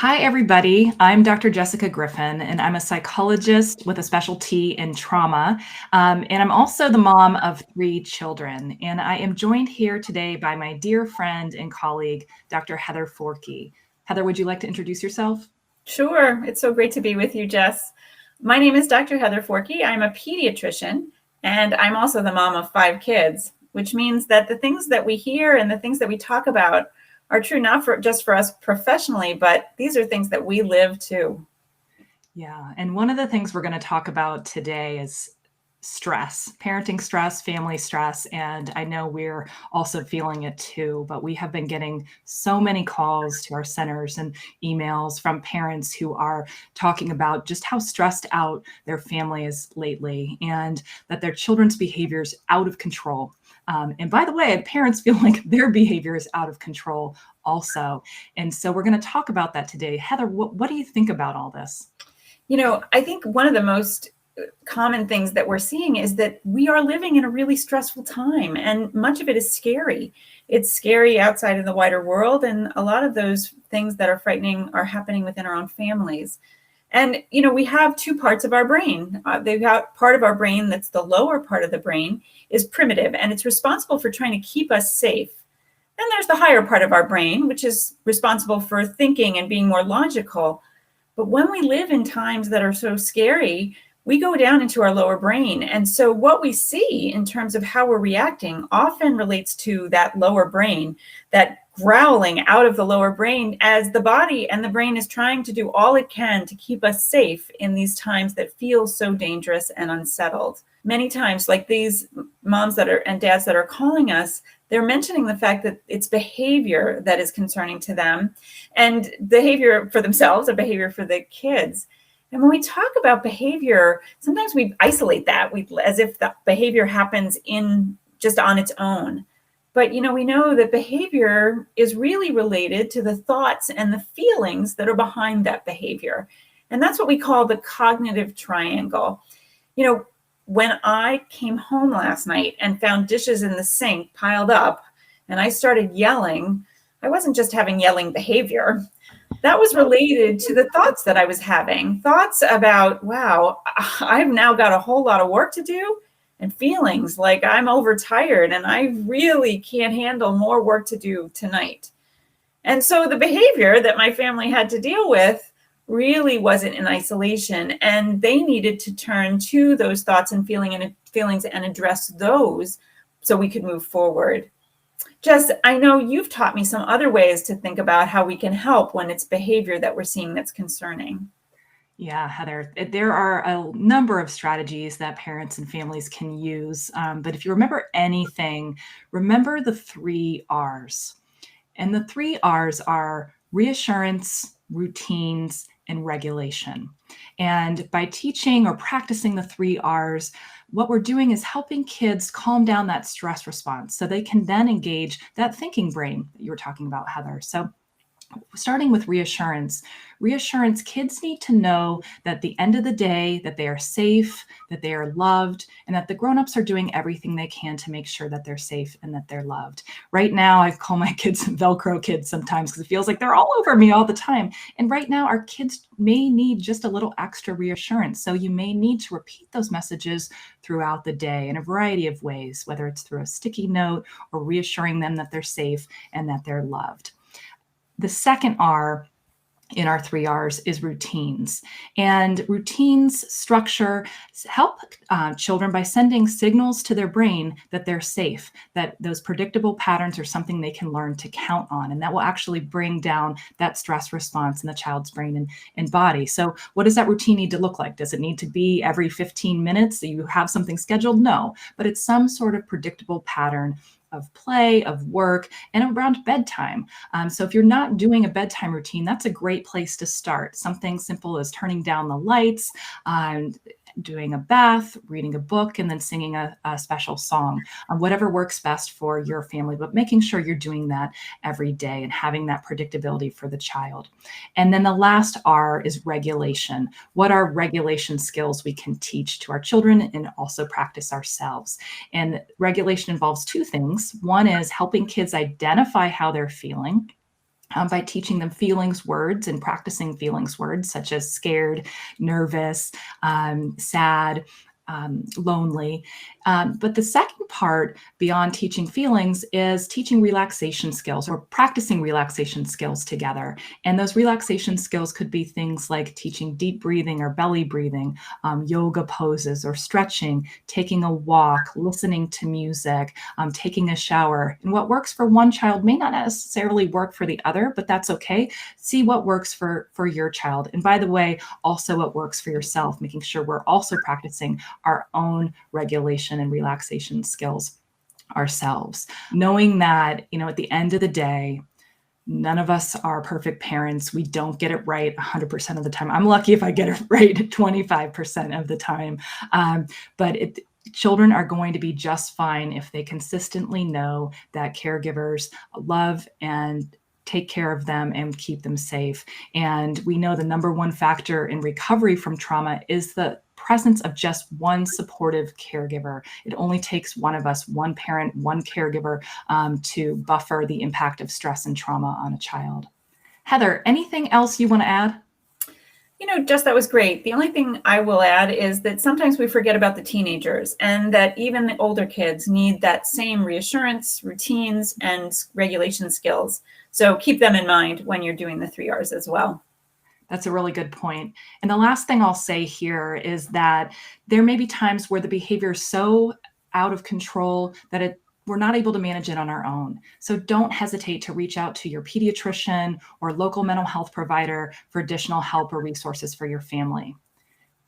Hi, everybody. I'm Dr. Jessica Griffin, and I'm a psychologist with a specialty in trauma. Um, and I'm also the mom of three children. And I am joined here today by my dear friend and colleague, Dr. Heather Forkey. Heather, would you like to introduce yourself? Sure. It's so great to be with you, Jess. My name is Dr. Heather Forkey. I'm a pediatrician, and I'm also the mom of five kids, which means that the things that we hear and the things that we talk about are true not for just for us professionally, but these are things that we live too. Yeah. And one of the things we're going to talk about today is stress, parenting stress, family stress. And I know we're also feeling it too, but we have been getting so many calls to our centers and emails from parents who are talking about just how stressed out their family is lately and that their children's behavior is out of control. Um, and by the way, parents feel like their behavior is out of control also. And so we're going to talk about that today. Heather, what, what do you think about all this? You know, I think one of the most uh, common things that we're seeing is that we are living in a really stressful time and much of it is scary it's scary outside in the wider world and a lot of those things that are frightening are happening within our own families and you know we have two parts of our brain. Uh, they've got part of our brain that's the lower part of the brain is primitive and it's responsible for trying to keep us safe. Then there's the higher part of our brain which is responsible for thinking and being more logical. But when we live in times that are so scary we go down into our lower brain. And so what we see in terms of how we're reacting often relates to that lower brain that growling out of the lower brain as the body and the brain is trying to do all it can to keep us safe in these times that feel so dangerous and unsettled. Many times, like these moms that are and dads that are calling us, they're mentioning the fact that it's behavior that is concerning to them and behavior for themselves and behavior for the kids. And when we talk about behavior, sometimes we isolate that we, as if the behavior happens in just on its own. But you know, we know that behavior is really related to the thoughts and the feelings that are behind that behavior. And that's what we call the cognitive triangle. You know, when I came home last night and found dishes in the sink piled up and I started yelling, I wasn't just having yelling behavior. That was related to the thoughts that I was having. Thoughts about, wow, I've now got a whole lot of work to do and feelings like I'm overtired and I really can't handle more work to do tonight. And so the behavior that my family had to deal with really wasn't in isolation and they needed to turn to those thoughts and feeling and feelings and address those so we could move forward. Jess, I know you've taught me some other ways to think about how we can help when it's behavior that we're seeing that's concerning. Yeah, Heather, there are a number of strategies that parents and families can use. Um, but if you remember anything, remember the three R's. And the three R's are reassurance, routines, and regulation. And by teaching or practicing the three R's, what we're doing is helping kids calm down that stress response so they can then engage that thinking brain that you were talking about, Heather. So starting with reassurance. Reassurance kids need to know that at the end of the day that they are safe that they are loved and that the grown-ups are doing everything they can to make sure that they're safe and that they're loved. Right now i call my kids velcro kids sometimes because it feels like they're all over me all the time. And right now our kids may need just a little extra reassurance. So you may need to repeat those messages throughout the day in a variety of ways whether it's through a sticky note or reassuring them that they're safe and that they're loved the second R in our three R's is routines. And routines structure help uh, children by sending signals to their brain that they're safe, that those predictable patterns are something they can learn to count on. And that will actually bring down that stress response in the child's brain and, and body. So, what does that routine need to look like? Does it need to be every 15 minutes that you have something scheduled? No, but it's some sort of predictable pattern of play, of work, and around bedtime. Um, so if you're not doing a bedtime routine, that's a great place to start. Something simple as turning down the lights, um, doing a bath, reading a book, and then singing a, a special song, um, whatever works best for your family, but making sure you're doing that every day and having that predictability for the child. And then the last R is regulation. What are regulation skills we can teach to our children and also practice ourselves? And regulation involves two things. One is helping kids identify how they're feeling um, by teaching them feelings words and practicing feelings words such as scared, nervous, um, sad, um, lonely. Um, but the second part, beyond teaching feelings, is teaching relaxation skills or practicing relaxation skills together. And those relaxation skills could be things like teaching deep breathing or belly breathing, um, yoga poses or stretching, taking a walk, listening to music, um, taking a shower. And what works for one child may not necessarily work for the other, but that's okay. See what works for for your child. And by the way, also what works for yourself, making sure we're also practicing our own regulation and relaxation skills ourselves. Knowing that you know at the end of the day none of us are perfect parents. We don't get it right 100% of the time. I'm lucky if i get it right 25% of the time. Um, but it, children are going to be just fine if they consistently know that caregivers love and take care of them and keep them safe. And we know the number one factor in recovery from trauma is the presence of just one supportive caregiver. It only takes one of us, one parent, one caregiver um, to buffer the impact of stress and trauma on a child. Heather, anything else you want to add? You know, just that was great. The only thing I will add is that sometimes we forget about the teenagers and that even the older kids need that same reassurance, routines, and regulation skills. So keep them in mind when you're doing the three R's as well. That's a really good point. And the last thing I'll say here is that there may be times where the behavior is so out of control that it we're not able to manage it on our own. So don't hesitate to reach out to your pediatrician or local mental health provider for additional help or resources for your family.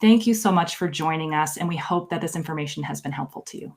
Thank you so much for joining us, and we hope that this information has been helpful to you.